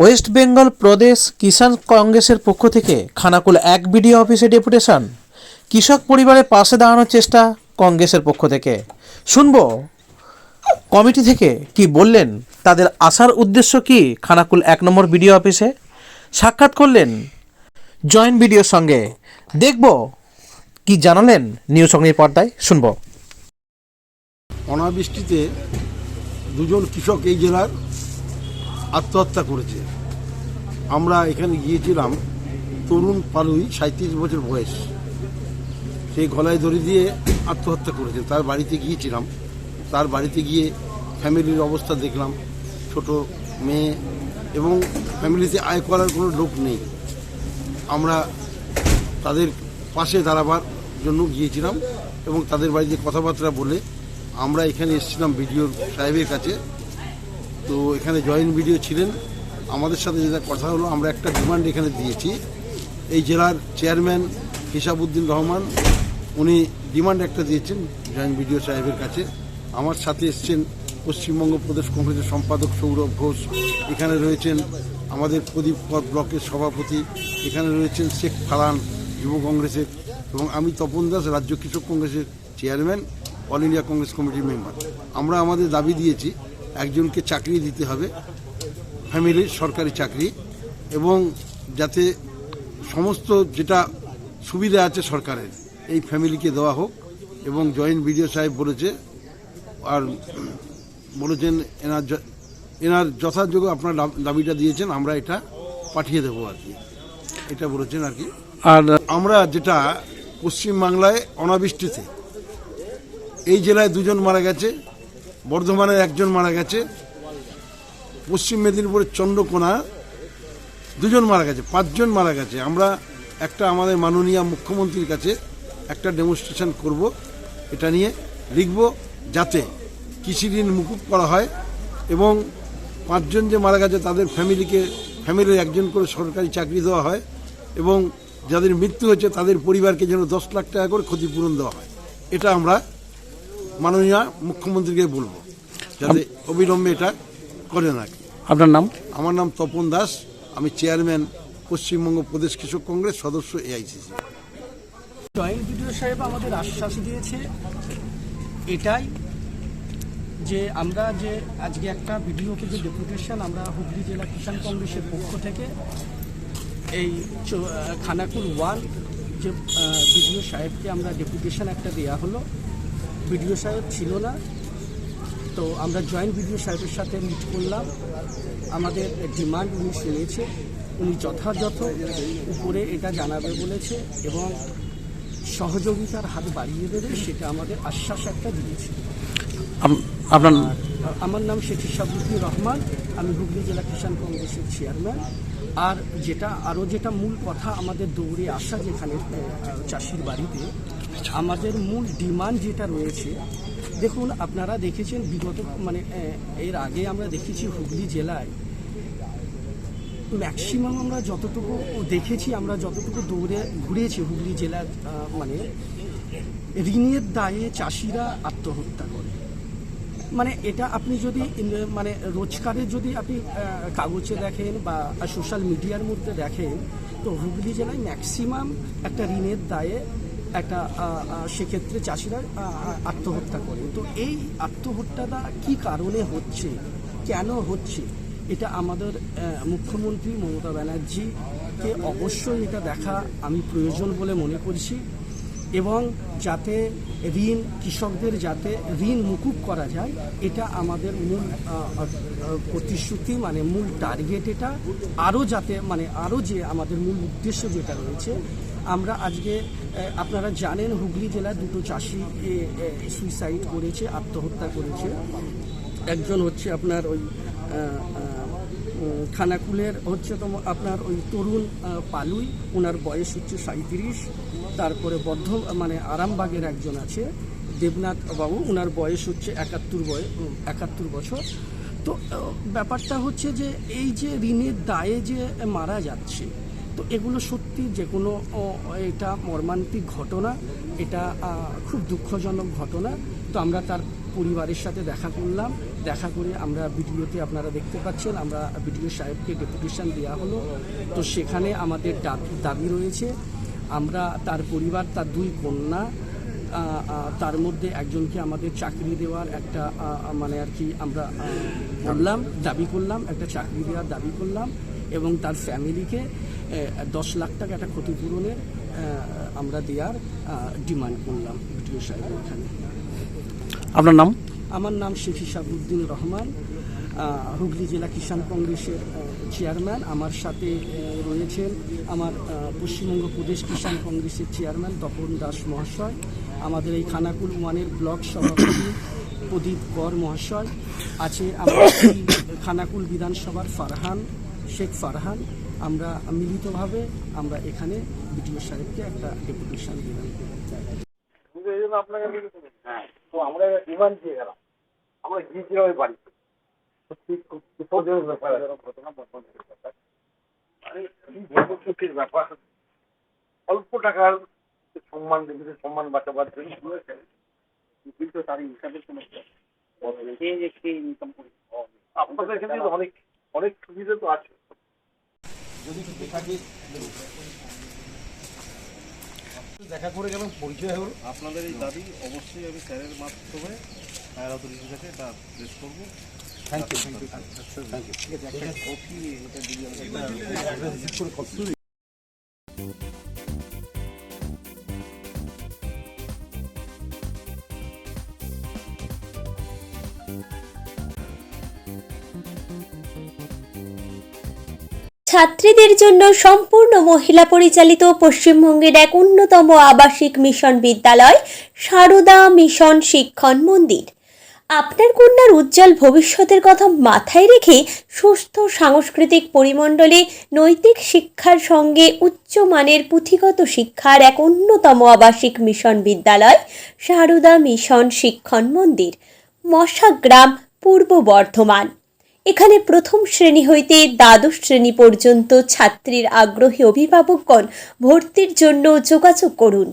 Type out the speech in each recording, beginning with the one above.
West Bengal প্রদেশ কিষাণ কংগ্রেসের পক্ষ থেকে খানাকুল এক বিডিও অফিসে ডেপুটেশন। কৃষক পরিবারের পাশে দাঁড়ানোর চেষ্টা কংগ্রেসের পক্ষ থেকে। শুনব, কমিটি থেকে কি বললেন, তাদের আসার উদ্দেশ্য কি খানাকুল এক নম্বর বিডিও অফিসে? সাক্ষাৎ করলেন জয়েন্ট বিডিওর সঙ্গে। দেখব, কি জানালেন নিউজ অগ্নির পর্দায়। শুনব। অনাবৃষ্টিতে দুজন কৃষক এই জেলার আত্মহত্যা করেছে। আমরা এখানে গিয়েছিলাম, তরুণ পালুই সাঁত্রিশ বছর বয়স। সেই গলায় দড়ি দিয়ে আত্মহত্যা করেছে। তার বাড়িতে গিয়েছিলাম। তার বাড়িতে গিয়ে ফ্যামিলির অবস্থা দেখলাম। ছোট মেয়ে এবং ফ্যামিলিতে আয় করার কোনো লোক নেই। আমরা তাদের পাশে দাঁড়াবার জন্য গিয়েছিলাম এবং তাদের বাড়িতে কথাবার্তা বলে আমরা এখানে এসেছিলাম বিডিও সাহেবের কাছে। তো এখানে জয়েন্ট বিডিও ছিলেন। আমাদের সাথে যেটা কথা হলো, আমরা একটা ডিমান্ড এখানে দিয়েছি। এই জেলার চেয়ারম্যান হিসাবুদ্দিন রহমান, উনি ডিমান্ড একটা দিয়েছেন জয়েন্ট বিডিও সাহেবের কাছে। আমার সাথে এসছেন পশ্চিমবঙ্গ প্রদেশ কংগ্রেসের সম্পাদক সৌরভ ঘোষ। এখানে রয়েছেন আমাদের প্রদীপ কর ব্লকের সভাপতি। এখানে রয়েছেন শেখ ফারান যুব কংগ্রেসের এবং আমি তপন দাস রাজ্য কৃষক কংগ্রেসের চেয়ারম্যান অল ইন্ডিয়া কংগ্রেস কমিটির মেম্বার আমরা আমাদের দাবি দিয়েছি একজনকে চাকরি দিতে হবে ফ্যামিলির সরকারি চাকরি এবং যাতে সমস্ত যেটা সুবিধা আছে সরকারের এই ফ্যামিলিকে দেওয়া হোক এবং জয়েন্ট বিডিও সাহেব বলেছে আর বলেছেন এনার এনার যথাযোগ্য আপনার দাবিটা দিয়েছেন আমরা এটা পাঠিয়ে দেবো আর কি। এটা বলেছেন আর কি। আর আমরা যেটা পশ্চিমবাংলায় অনাবৃষ্টিতে এই জেলায় দুজন মারা গেছে বর্ধমানের একজন মারা গেছে, পশ্চিম মেদিনীপুরের চন্দ্রকোনা, দুজন মারা গেছে, পাঁচজন মারা গেছে। আমরা একটা আমাদের মাননীয় মুখ্যমন্ত্রীর কাছে একটা ডেমনস্ট্রেশন করব, এটা নিয়ে লিখব যাতে কৃষি ঋণ মুকুব করা হয় এবং পাঁচজন যে মারা গেছে তাদের ফ্যামিলিকে ফ্যামিলির একজন করে সরকারি চাকরি দেওয়া হয় এবং যাদের মৃত্যু হয়েছে তাদের পরিবারকে যেন দশ লাখ টাকা করে ক্ষতিপূরণ দেওয়া হয়। এটা আমরা মাননীয় মুখ্যমন্ত্রীকে বলব যাতে অবিলম্বে এটা করে না আপনার নাম? আমার নাম তপন দাস আমি চেয়ারম্যান পশ্চিমবঙ্গ প্রদেশ কৃষক কংগ্রেস সদস্য এআইসিসি। জয়েন্ট বিডিও সাহেব আমাদের আশ্বাস দিয়েছে এটাই যে আমরা যে আজকে একটা বিডিওকে যে ডেপুটেশন আমরা হুগলি জেলা কিষাণ কংগ্রেসের পক্ষ থেকে এই খানাকুল ওয়ান যে বিডিও সাহেবকে আমরা ডেপুটেশন একটা দেওয়া হলো বিডিও সাহেব ছিল না। তো আমরা জয়েন্ট বিডিও সাহেবের সাথে মিট করলাম। আমাদের ডিমান্ড উনি শুনেছে, উনি যথাযথ উপরে এটা জানাবে বলেছে এবং সহযোগিতার হাত বাড়িয়ে দেবে, সেটা আমাদের আশ্বাস একটা দিয়েছে। আপনার আমার নাম শেখ হিসাবুদ্দিন রহমান, আমি হুগলি জেলা কিষাণ কংগ্রেসের চেয়ারম্যান। আর যেটা আরও যেটা মূল কথা আমাদের দৌড়ে আসা যেখানে চাষির বাড়িতে, আমাদের মূল ডিমান্ড যেটা রয়েছে, দেখুন, আপনারা দেখেছেন বিগত মানে এর আগে আমরা দেখেছি হুগলি জেলায় ম্যাক্সিমাম আমরা যতটুকু দেখেছি, আমরা যতটুকু দৌড়ে ঘুরেছি হুগলি জেলার মানে ঋণের দায়ে চাষিরা আত্মহত্যা করে। মানে এটা আপনি যদি মানে রোজকারের যদি আপনি কাগজে দেখেন বা সোশ্যাল মিডিয়ার মধ্যে দেখেন, তো হুগলি জেলায় ম্যাক্সিমাম একটা ঋণের দায়ে একটা সেক্ষেত্রে চাষিরা আত্মহত্যা করে। তো এই আত্মহত্যাটা কি কারণে হচ্ছে? কেন হচ্ছে? এটা আমাদের মুখ্যমন্ত্রী মমতা ব্যানার্জিকে অবশ্যই এটা দেখা আমি প্রয়োজন বলে মনে করছি। এবং যাতে ঋণ কৃষকদের যাতে ঋণ মুকুব করা যায়, এটা আমাদের মূল প্রতিশ্রুতি মানে মূল টার্গেট এটা। আরও যাতে মানে আরও যে আমাদের মূল উদ্দেশ্য যেটা রয়েছে, আমরা আজকে আপনারা জানেন হুগলি জেলায় দুটো চাষি সুইসাইড করেছে, আত্মহত্যা করেছে। একজন হচ্ছে আপনার ওই খানাকুলের, হচ্ছে তো আপনার ওই তরুণ পালুই, ওনার বয়স হচ্ছে সাঁত্রিশ তারপরে বদ্ধ মানে আরামবাগের একজন আছে, দেবনাথ বাবু ওনার বয়স হচ্ছে একাত্তর বয় একাত্তর বছর। তো ব্যাপারটা হচ্ছে যে এই যে ঋণের দায়ে যে মারা যাচ্ছে, তো এগুলো সত্যি যে কোনো এটা মর্মান্তিক ঘটনা, এটা খুব দুঃখজনক ঘটনা। তো আমরা তার পরিবারের সাথে দেখা করলাম। দেখা করে আমরা ভিডিওতে আপনারা দেখতে পাচ্ছেন, আমরা বিডিও সাহেবকে ডেপুটেশন দেওয়া হলো। তো সেখানে আমাদের দাবি রয়েছে আমরা তার পরিবার তার দুই কন্যা তার মধ্যে একজনকে আমাদের চাকরি দেওয়ার একটা মানে আর কি আমরা বললাম দাবি করলাম একটা চাকরি দেওয়ার দাবি করলাম এবং তার ফ্যামিলিকে দশ লাখ টাকা একটা ক্ষতিপূরণের আমরা দেওয়ার ডিমান্ড করলাম বিডিও সাহেবের এখানে। আপনার নাম? আমার নাম শেখ হিসাবুদ্দিন রহমান। হুগলি জেলা কিষাণ কংগ্রেসের চেয়ারম্যান। আমার সাথে রয়েছেন আমার পশ্চিমবঙ্গ প্রদেশ কিষাণ কংগ্রেসের চেয়ারম্যান তপন দাস মহাশয়, আমাদের এই খানাকুল ওয়ানের ব্লক সভাপতি প্রদীপ কর মহাশয়, আছে আমার খানাকুল বিধানসভার ফারহান, শেখ ফারহান। আমরা মিলিতভাবে আমরা এখানে বিডিও সাহেবকে একটা ডেপুটেশন দিলাম। হ্যাঁ তো আমরা ডিমান্ড দিয়ে গেলাম। আমরা গিয়েছিলাম ওই বাড়িতে। ব্যাপার ব্যাপার অল্প টাকার সম্মান নিজেদের সম্মান বাঁচাবার জন্য ইনকাম করে আপনাদের এখানে অনেক অনেক সুবিধা তো আছে যদি দেখা করে গেলাম পরিচয় হলো আপনাদের এই দাবি অবশ্যই আমি স্যারের মাধ্যমে হায়ার অথরিটির কাছে প্রেস করব। থ্যাংক ইউ থ্যাংক ইউ ছাত্রীদের জন্য সম্পূর্ণ মহিলা পরিচালিত পশ্চিমবঙ্গের এক অন্যতম আবাসিক মিশন বিদ্যালয় সারদা মিশন শিক্ষণ মন্দির। আপনার কন্যার উজ্জ্বল ভবিষ্যতের কথা মাথায় রেখে সুস্থ সাংস্কৃতিক পরিমণ্ডলে নৈতিক শিক্ষার সঙ্গে উচ্চমানের পুঁথিগত শিক্ষার এক অন্যতম আবাসিক মিশন বিদ্যালয়, সারদা মিশন শিক্ষণ মন্দির, মশাগ্রাম, পূর্ব বর্ধমান। এখানে প্রথম শ্রেণি হইতে দ্বাদশ শ্রেণি পর্যন্ত ছাত্রীর আগ্রহী অভিভাবকগণ ভর্তির জন্য যোগাযোগ করুন।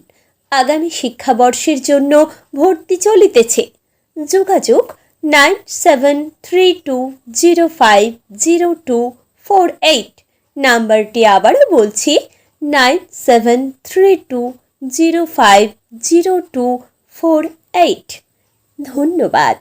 আগামী শিক্ষাবর্ষের জন্য ভর্তি চলিতেছে। যোগাযোগ nine seven three two zero five zero two four eight. নাম্বারটি আবারও বলছি, nine seven three two zero five zero two four eight. ধন্যবাদ।